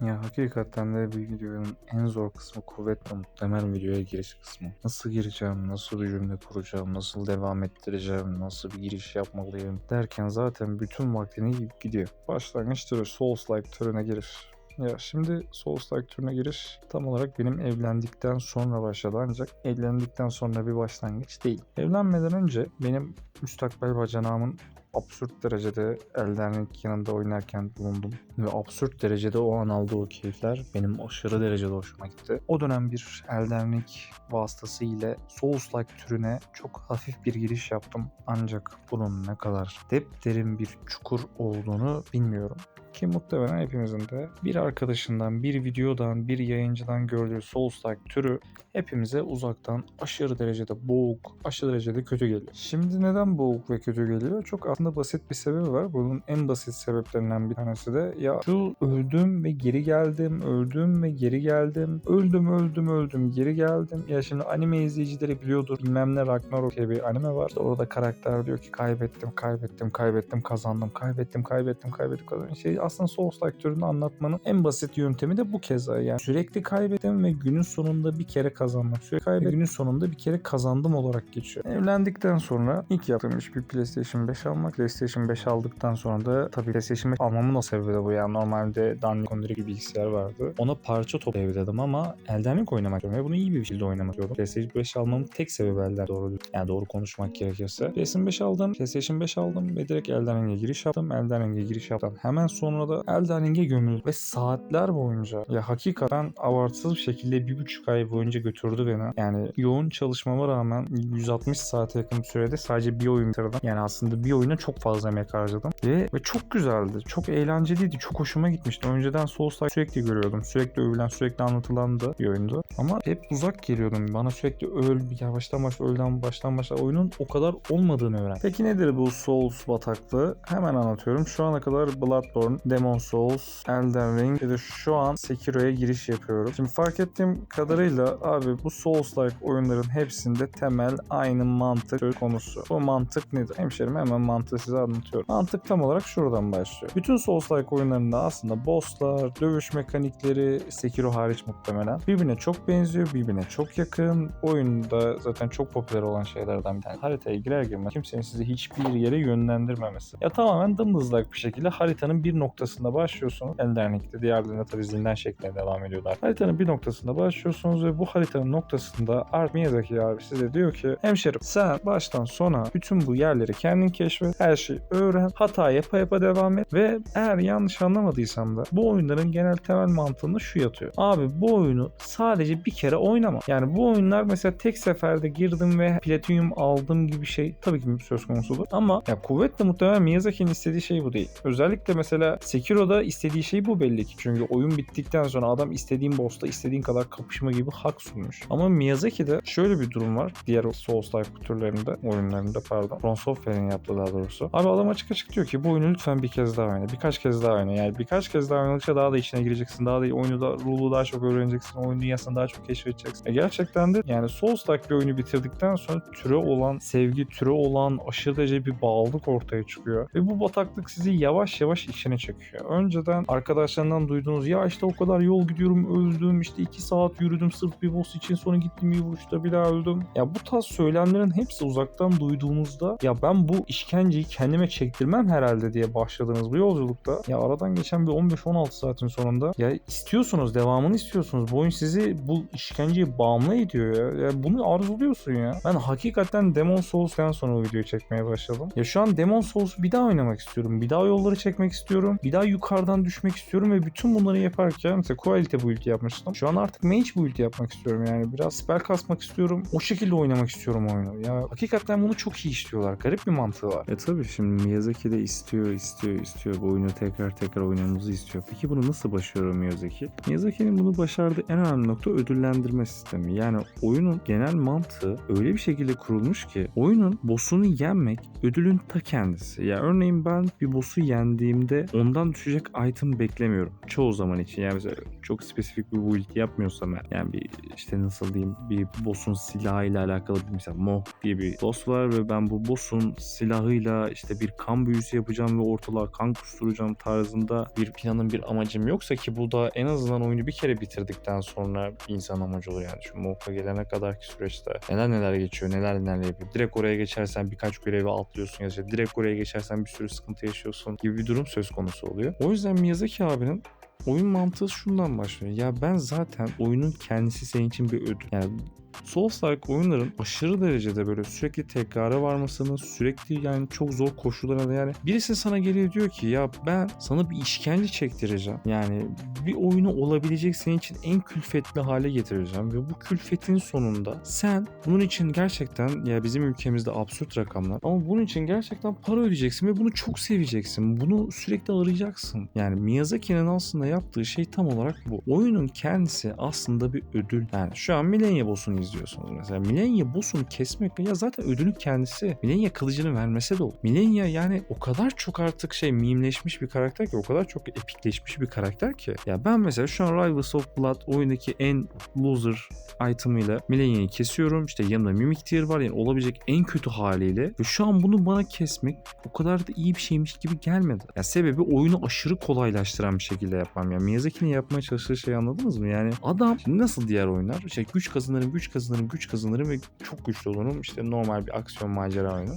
Ya hakikaten de bir videonun en zor kısmı kuvvetle muhtemel videoya giriş kısmı. Nasıl gireceğim, nasıl bir cümle kuracağım, nasıl devam ettireceğim, nasıl bir giriş yapmalıyım derken zaten bütün vaktini yiyip gidiyor. Başlangıç türü Souls-like türüne giriş. Ya şimdi Souls-like türüne giriş tam olarak benim evlendikten sonra başladı ancak evlendikten sonra bir başlangıç değil. Evlenmeden önce benim müstakbel bacanağımın absürt derecede Elden yanında oynarken bulundum. Ve absürt derecede o an aldığı o keyifler benim aşırı derecede hoşuma gitti. O dönem bir Elden Ring vasıtası ile Souls-like türüne çok hafif bir giriş yaptım. Ancak bunun ne kadar derin bir çukur olduğunu bilmiyorum. Ki muhtemelen hepimizin de bir arkadaşından, bir videodan, bir yayıncıdan gördüğü Souls-like türü hepimize uzaktan aşırı derecede boğuk, aşırı derecede kötü geliyor. Şimdi neden boğuk ve kötü geliyor? Çok aslında basit bir sebebi var. Bunun en basit sebeplerinden bir tanesi de ya şu öldüm ve geri geldim, öldüm ve geri geldim, öldüm öldüm öldüm geri geldim. Ya şimdi anime izleyicileri biliyordur. Bilmem ne Ragnarok diye bir anime var. İşte orada karakter diyor ki kaybettim, kaybettim, kaybettim, kazandım, kaybettim, kaybettim, kaybettim, kazandım. Şey aslında Souls-like türünü anlatmanın en basit yöntemi de bu kez yani. Sürekli kaybettim ve günün sonunda bir kere kazandım. Sürekli kaybettim günün sonunda bir kere kazandım olarak geçiyor. Evlendikten sonra ilk yaptığım iş bir PlayStation 5 almak. PlayStation 5 aldıktan sonra da tabii PlayStation 5 almamın o sebebi de bu yani. Normalde dandik kondiri bir bilgisayar vardı. Ona parça toplayıp dedim ama Elden Ring oynamak istiyorum ve bunu iyi bir şekilde oynamak istiyorum. PlayStation 5 almamın tek sebebi Elden doğru yani doğru konuşmak gerekirse. PlayStation 5 aldım. PlayStation 5 aldım ve direkt Elden Ring'e giriş yaptım. Elden Ring'e giriş yaptım. Hemen sonra da Elden Ring'e gömüldüm ve saatler boyunca ya hakikaten abartısız bir şekilde bir buçuk ay boyunca götürdü beni. Yani yoğun çalışmama rağmen 160 saate yakın bir sürede sadece bir oyun bitirdim. Yani aslında bir oyuna çok fazla emek harcadım. Ve, ve çok güzeldi. Çok eğlenceliydi. Çok hoşuma gitmişti. Önceden Souls'ta sürekli görüyordum. Sürekli övülen, sürekli anlatılan da bir oyundu. Ama hep uzak geliyordum. Bana sürekli öl, ya baştan başla, ölden baştan başla. Oyunun o kadar olmadığını öğren. Peki nedir bu Souls bataklığı? Hemen anlatıyorum. Şu ana kadar Bloodborne, Demon Souls, Elden Ring ve şu an Sekiro'ya giriş yapıyorum. Şimdi fark ettiğim kadarıyla abi bu Souls-like oyunların hepsinde temel aynı mantık konusu. Bu mantık nedir? Hemşerim hemen mantığı size anlatıyorum. Mantık tam olarak şuradan başlıyor. Bütün Souls-like oyunlarında aslında bosslar, dövüş mekanikleri, Sekiro hariç muhtemelen birbirine çok benziyor, birbirine çok yakın. Oyunda zaten çok popüler olan şeylerden bir tanesi. Haritaya girer girmez kimsenin sizi hiçbir yere yönlendirmemesi. Ya tamamen dımdızlak bir şekilde haritanın bir noktasında başlıyorsunuz. Elden Ring'de diğerlerinde tabii zindan şeklinde devam ediyorlar. Haritanın bir noktasında başlıyorsunuz ve bu haritanın noktasında Art Miyazaki abi size diyor ki hemşerim sen baştan sona bütün bu yerleri kendin keşfet, her şeyi öğren, hata yapa yapa devam et ve eğer yanlış anlamadıysam da bu oyunların genel temel mantığında şu yatıyor. Abi bu oyunu sadece bir kere oynama. Yani bu oyunlar mesela tek seferde girdim ve platinum aldım gibi şey tabii ki söz konusudur. Ama ya kuvvetle muhtemelen Miyazaki'nin istediği şey bu değil. Özellikle mesela Sekiro'da istediği şey bu belli ki. Çünkü oyun bittikten sonra adam istediğin boss'ta istediğin kadar kapışma gibi hak sunmuş. Ama Miyazaki'de şöyle bir durum var. Diğer Souls-like türlerinde, oyunlarında pardon. From Software'in yaptığı daha doğrusu. Abi adam açık açık diyor ki bu oyunu lütfen bir kez daha oyna. Birkaç kez daha oyna. Yani birkaç kez daha oynadıkça daha da içine gireceksin. Daha da oyunu da rule'u daha çok öğreneceksin. Oyun dünyasını daha çok keşfedeceksin. E gerçekten de yani Souls-like bir oyunu bitirdikten sonra türe olan sevgi, türe olan aşırı derece bir bağlılık ortaya çıkıyor. Ve bu bataklık sizi yavaş yavaş içine çekiyor. Önceden arkadaşlarından duyduğunuz ya işte o kadar yol gidiyorum öldüm işte 2 saat yürüdüm sırf bir boss için sonra gittim bir vuruşta bir daha öldüm. Ya bu tarz söylemlerin hepsi uzaktan duyduğunuzda ya ben bu işkenceyi kendime çektirmem herhalde diye başladığınız bu yolculukta ya aradan geçen bir 15-16 saatin sonunda ya istiyorsunuz devamını istiyorsunuz. Bu oyun sizi bu işkenceye bağımlı ediyor ya. ya bunu arzuluyorsun ya. Ben hakikaten Demon Souls'tan sonra o videoyu çekmeye başladım. Ya şu an Demon Souls'u bir daha oynamak istiyorum. Bir daha yolları çekmek istiyorum. Bir daha yukarıdan düşmek istiyorum ve bütün bunları yaparken mesela Quality build yapmıştım. Şu an artık Mage build yapmak istiyorum yani. Biraz spell kasmak istiyorum. O şekilde oynamak istiyorum oyunu. Ya hakikaten bunu çok iyi işliyorlar. Garip bir mantığı var. E tabii şimdi Miyazaki de istiyor, istiyor, istiyor. Bu oyunu tekrar tekrar oynamamızı istiyor. Peki bunu nasıl başarıyor Miyazaki? Miyazaki'nin bunu başardığı en önemli nokta ödüllendirme sistemi. Yani oyunun genel mantığı öyle bir şekilde kurulmuş ki oyunun boss'unu yenmek ödülün ta kendisi. Ya örneğin ben bir boss'u yendiğimde ondan düşecek item beklemiyorum. Çoğu zaman için yani mesela çok spesifik bir build yapmıyorsam eğer yani bir işte nasıl diyeyim bir boss'un silahıyla alakalı bir mesela Moh diye bir boss var ve ben bu boss'un silahıyla işte bir kan büyüsü yapacağım ve ortalığa kan kusturacağım tarzında bir planım bir amacım yoksa ki bu da en azından oyunu bir kere bitirdikten sonra insan amacı olur yani. Şu Moh'a gelene kadarki süreçte neler neler geçiyor neler neler yapıyor. Direkt oraya geçersen birkaç görevi atlıyorsun ya işte direkt oraya geçersen bir sürü sıkıntı yaşıyorsun gibi bir durum söz konusu oluyor. O yüzden Miyazaki abinin oyun mantığı şundan başlıyor. Ya ben zaten oyunun kendisi senin için bir ödül. Yani Souls-like oyunların aşırı derecede böyle sürekli tekrara varmasını, sürekli yani çok zor koşullarına yani birisi sana geliyor diyor ki ya ben sana bir işkence çektireceğim. Yani bir oyunu olabilecek senin için en külfetli hale getireceğim ve bu külfetin sonunda sen bunun için gerçekten ya bizim ülkemizde absürt rakamlar ama bunun için gerçekten para ödeyeceksin ve bunu çok seveceksin. Bunu sürekli arayacaksın. Yani Miyazaki'nin aslında yaptığı şey tam olarak bu. Oyunun kendisi aslında bir ödül. Yani şu an Millennia Boss'unu izliyorsunuz mesela. Millennia Boss'unu kesmek ya zaten ödülün kendisi. Millennia kılıcını vermese de olur. Millennia yani o kadar çok artık şey mimleşmiş bir karakter ki o kadar çok epikleşmiş bir karakter ki. Ya ben mesela şu an Rivals of Blood oyundaki en loser itemıyla Millennia'yı kesiyorum. İşte yanında Mimic Tear var yani olabilecek en kötü haliyle. Ve şu an bunu bana kesmek o kadar da iyi bir şeymiş gibi gelmedi. Ya sebebi oyunu aşırı kolaylaştıran bir şekilde yapmam. Yani Miyazaki'nin yapmaya çalıştığı şeyi anladınız mı? Yani adam nasıl diğer oyunlar? İşte güç kazanırım, güç kazanırım, güç kazanırım ve çok güçlü olurum. İşte normal bir aksiyon macera oyunu.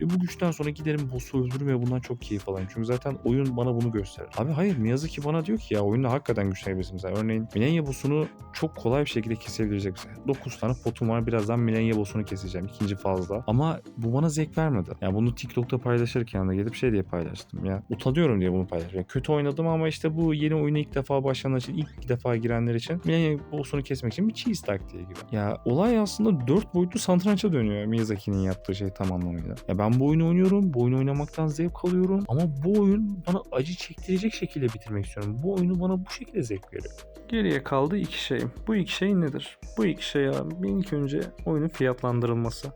Ve bu güçten sonra giderim boss'u öldürürüm ve bundan çok keyif alayım. Çünkü zaten oyun bana bunu gösterir. Abi hayır Miyazaki bana diyor ki ya oyunda hakikaten güçlenebilirsin mesela. Örneğin Millennia boss'unu çok kolay bir şekilde kesebilecek mesela. 9 tane potum var birazdan Millennia boss'unu keseceğim ikinci fazla. Ama bu bana zevk vermedi. Yani bunu TikTok'ta paylaşırken de gelip şey diye paylaştım ya. Utanıyorum diye bunu paylaşıyorum. Yani kötü oynadım ama işte bu yeni oyuna ilk defa başlayanlar için, ilk defa girenler için Millennia boss'unu kesmek için bir cheese taktiği gibi. Ya olay aslında 4 boyutlu satrança dönüyor Miyazaki'nin yaptığı şey tam anlamıyla. Ya ben bu oyunu oynuyorum, bu oyunu oynamaktan zevk alıyorum ama bu oyun bana acı çektirecek şekilde bitirmek istiyorum. Bu oyunu bana bu şekilde zevk veriyor. Geriye kaldı iki şey. Bu iki şey nedir? Bu iki şey abi ilk önce oyunun fiyatlandırılması.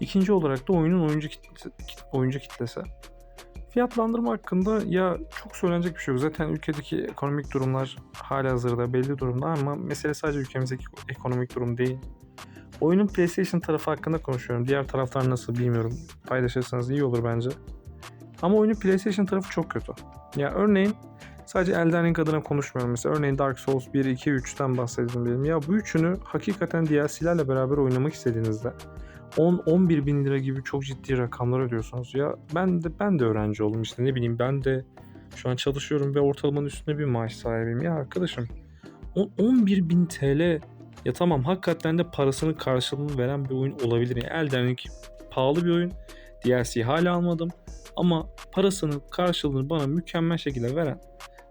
İkinci olarak da oyunun oyuncu, kitle, kit- oyuncu kitlesi. Fiyatlandırma hakkında ya çok söylenecek bir şey yok. Zaten ülkedeki ekonomik durumlar hala hazırda belli durumda ama mesele sadece ülkemizdeki ekonomik durum değil. Oyunun PlayStation tarafı hakkında konuşuyorum. Diğer taraflar nasıl bilmiyorum. Paylaşırsanız iyi olur bence. Ama oyunun PlayStation tarafı çok kötü. Ya örneğin Sadece Elden Ring adına konuşmuyorum. Mesela örneğin Dark Souls 1, 2, 3'ten bahsedelim. Ya bu üçünü hakikaten DLC'lerle beraber oynamak istediğinizde 10-11 bin lira gibi çok ciddi rakamlar ödüyorsunuz. Ya ben de ben de öğrenci oldum işte ne bileyim ben de şu an çalışıyorum ve ortalamanın üstünde bir maaş sahibiyim. Ya arkadaşım 10 11 bin TL ya tamam hakikaten de parasının karşılığını veren bir oyun olabilir. Yani Elden pahalı bir oyun. DLC hala almadım. Ama parasının karşılığını bana mükemmel şekilde veren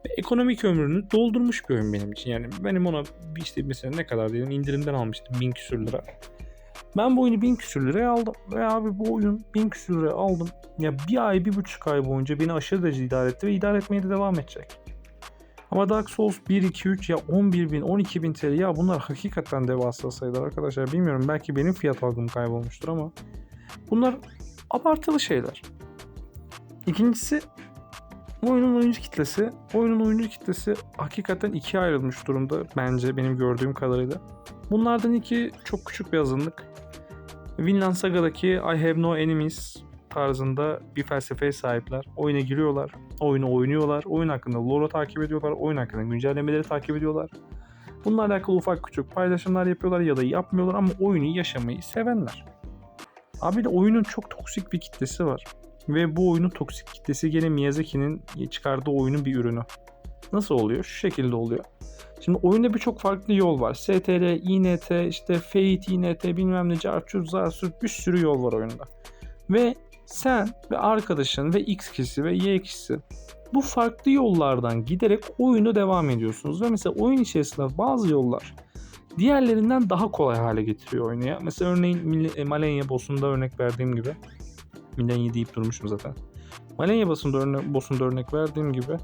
ve ekonomik ömrünü doldurmuş bir oyun benim için. Yani benim ona işte mesela ne kadar diyelim indirimden almıştım bin küsür lira. Ben bu oyunu bin küsür liraya aldım. Ve abi bu oyun bin küsür liraya aldım. Ya bir ay, bir buçuk ay boyunca beni aşırı derece idare etti ve idare etmeye de devam edecek. Ama Dark Souls 1, 2, 3 ya 11 bin, 12 bin TL ya bunlar hakikaten devasa sayılar arkadaşlar. Bilmiyorum belki benim fiyat algım kaybolmuştur ama bunlar abartılı şeyler. İkincisi oyunun oyuncu kitlesi. Oyunun oyuncu kitlesi hakikaten ikiye ayrılmış durumda bence benim gördüğüm kadarıyla. Bunlardan iki çok küçük bir azınlık. Vinland Saga'daki I have no enemies tarzında bir felsefeye sahipler. Oyuna giriyorlar, oyunu oynuyorlar, oyun hakkında lore'u takip ediyorlar, oyun hakkında güncellemeleri takip ediyorlar. Bununla alakalı ufak küçük paylaşımlar yapıyorlar ya da yapmıyorlar ama oyunu yaşamayı sevenler. Abi de oyunun çok toksik bir kitlesi var. Ve bu oyunun toksik kitlesi gene Miyazaki'nin çıkardığı oyunun bir ürünü. Nasıl oluyor? Şu şekilde oluyor. Şimdi oyunda birçok farklı yol var. STR, INT, işte Fate, INT, bilmem ne, Carchur, Zarsur bir sürü yol var oyunda. Ve sen ve arkadaşın ve X kişisi ve Y kişisi bu farklı yollardan giderek oyunu devam ediyorsunuz. Ve mesela oyun içerisinde bazı yollar diğerlerinden daha kolay hale getiriyor oyunu ya. Mesela örneğin e, Malenia boss'unda örnek verdiğim gibi. Millennium deyip durmuşum zaten. Malenya boss'unda örne örnek verdiğim gibi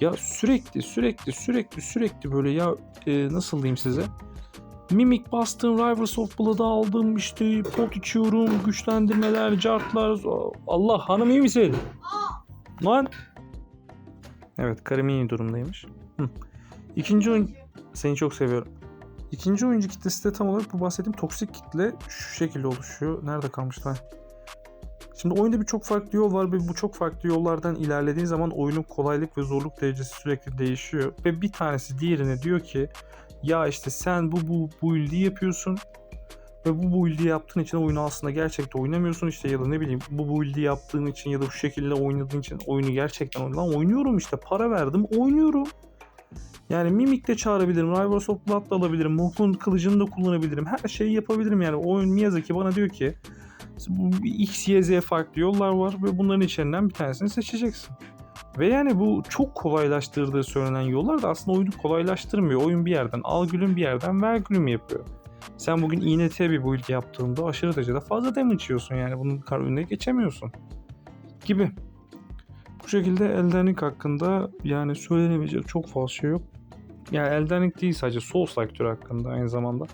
ya sürekli sürekli sürekli sürekli böyle ya e, nasıl diyeyim size Mimic bastım, Rivals of Blood'ı aldım, işte pot içiyorum, güçlendirmeler, cartlar. Allah hanım iyi misin? Lan! Evet karım iyi durumdaymış. Hı. İkinci oyun... Seni çok seviyorum. İkinci oyuncu kitlesi de tam olarak bu bahsettiğim toksik kitle şu şekilde oluşuyor. Nerede kalmışlar? Şimdi oyunda birçok farklı yol var ve bu çok farklı yollardan ilerlediğin zaman oyunun kolaylık ve zorluk derecesi sürekli değişiyor. Ve bir tanesi diğerine diyor ki ya işte sen bu bu build'i yapıyorsun ve bu build'i yaptığın için oyunu aslında gerçekten oynamıyorsun işte ya da ne bileyim bu build'i yaptığın için ya da şu şekilde oynadığın için oyunu gerçekten oynuyorum işte para verdim oynuyorum. Yani Mimik de çağırabilirim, Rivals of Blood da alabilirim, Moh'un kılıcını da kullanabilirim. Her şeyi yapabilirim yani. Oyun Miyazaki bana diyor ki X, Y, Z farklı yollar var ve bunların içlerinden bir tanesini seçeceksin. Ve yani bu çok kolaylaştırdığı söylenen yollar da aslında oyunu kolaylaştırmıyor. Oyun bir yerden al gülüm bir yerden ver gülüm yapıyor. Sen bugün INT bir build yaptığında aşırı derecede fazla damage yiyorsun yani. Bunun önüne geçemiyorsun. Gibi. Bu şekilde Elden Ring hakkında yani söylenebilecek çok fazla şey yok. Yani Elden Ring değil sadece Souls-like türü hakkında aynı zamanda.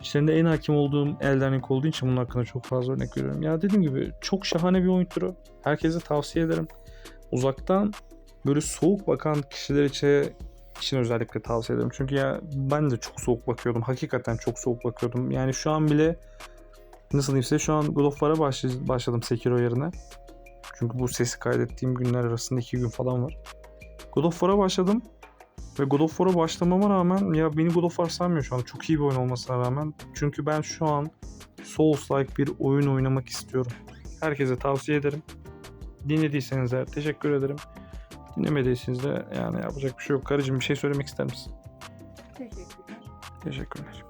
İçlerinde en hakim olduğum Elden Ring olduğu için bunun hakkında çok fazla örnek veriyorum. Ya dediğim gibi çok şahane bir oyun türü. Herkese tavsiye ederim. Uzaktan böyle soğuk bakan kişiler için, için özellikle tavsiye ederim. Çünkü ya ben de çok soğuk bakıyordum. Hakikaten çok soğuk bakıyordum. Yani şu an bile nasıl diyeyim size şu an God of War'a başladım Sekiro yerine. Çünkü bu sesi kaydettiğim günler arasında iki gün falan var. God of War'a başladım. Ve God of War'a başlamama rağmen ya beni God of War sanmıyor şu an. Çok iyi bir oyun olmasına rağmen. Çünkü ben şu an Souls-like bir oyun oynamak istiyorum. Herkese tavsiye ederim. Dinlediyseniz eğer teşekkür ederim. Dinlemediyseniz de yani yapacak bir şey yok. Karıcığım bir şey söylemek ister misin? Teşekkürler. Teşekkürler.